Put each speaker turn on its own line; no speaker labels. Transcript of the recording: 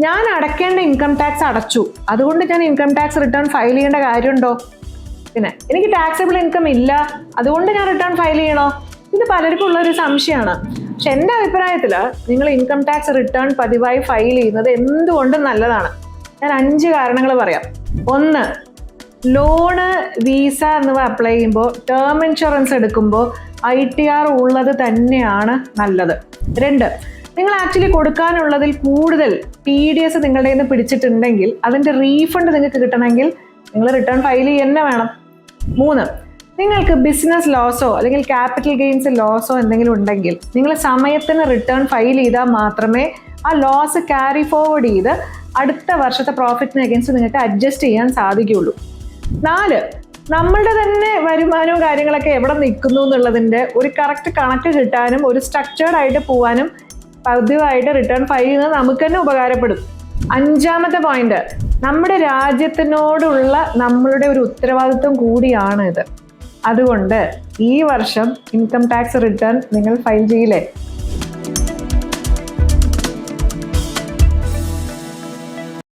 ഞാൻ അടയ്ക്കേണ്ട income tax അടച്ചു. അതുകൊണ്ട് ഞാൻ ഇൻകം ടാക്സ് റിട്ടേൺ ഫയൽ ചെയ്യേണ്ട കാര്യമുണ്ടോ? പിന്നെ എനിക്ക് ടാക്സബിൾ ഇൻകം ഇല്ല. അതുകൊണ്ട് ഞാൻ റിട്ടേൺ ഫയൽ ചെയ്യണോ? ഇത് പലർക്കും ഉള്ള ഒരു സംശയമാണ്. പക്ഷെ എന്റെ അഭിപ്രായത്തിൽ നിങ്ങൾ ഇൻകം ടാക്സ് റിട്ടേൺ പതിവായി ഫയൽ ചെയ്യുന്നത് എന്തുകൊണ്ടും നല്ലതാണ്? ഞാൻ അഞ്ച് കാരണങ്ങൾ പറയാം. ഒന്ന് ലോണ് വീസ എന്നിവ അപ്ലൈ ചെയ്യുമ്പോൾ ടേം ഇൻഷുറൻസ് എടുക്കുമ്പോൾ ഐ ടി ആർ ഉള്ളത് തന്നെയാണ് നല്ലത്. രണ്ട് നിങ്ങൾ ആക്ച്വലി കൊടുക്കാനുള്ളതിൽ കൂടുതൽ പി ഡി എസ് നിങ്ങളുടെ നിന്ന് പിടിച്ചിട്ടുണ്ടെങ്കിൽ അതിന്റെ റീഫണ്ട് നിങ്ങൾക്ക് കിട്ടണമെങ്കിൽ നിങ്ങൾ റിട്ടേൺ ഫയൽ തന്നെ വേണം. മൂന്ന് നിങ്ങൾക്ക് ബിസിനസ് ലോസോ അല്ലെങ്കിൽ ക്യാപിറ്റൽ ഗെയിൻസ് ലോസോ എന്തെങ്കിലും ഉണ്ടെങ്കിൽ നിങ്ങൾ സമയത്തിന് റിട്ടേൺ ഫയൽ ചെയ്താൽ മാത്രമേ ആ ലോസ് ക്യാരി ഫോർവേഡ് ചെയ്ത് അടുത്ത വർഷത്തെ പ്രോഫിറ്റിന് അഗേൻസ്റ്റ് നിങ്ങൾക്ക് അഡ്ജസ്റ്റ് ചെയ്യാൻ സാധിക്കുകയുള്ളൂ. നാല് നമ്മളുടെ തന്നെ വരുമാനവും കാര്യങ്ങളൊക്കെ എവിടെ നിൽക്കുന്നു എന്നുള്ളതിന്റെ ഒരു കറക്റ്റ് കണക്ക് കിട്ടാനും ഒരു സ്ട്രക്ചേർഡ് ആയിട്ട് പോവാനും പതിവായിട്ട് റിട്ടേൺ ഫയൽ ചെയ്യുന്നത് നമുക്ക് തന്നെ ഉപകാരപ്പെടും. അഞ്ചാമത്തെ പോയിന്റ് നമ്മുടെ രാജ്യത്തിനോടുള്ള നമ്മളുടെ ഒരു ഉത്തരവാദിത്വം കൂടിയാണ് ഇത്. അതുകൊണ്ട് ഈ വർഷം ഇൻകം ടാക്സ് റിട്ടേൺ നിങ്ങൾ ഫയൽ ചെയ്യില്ലേ?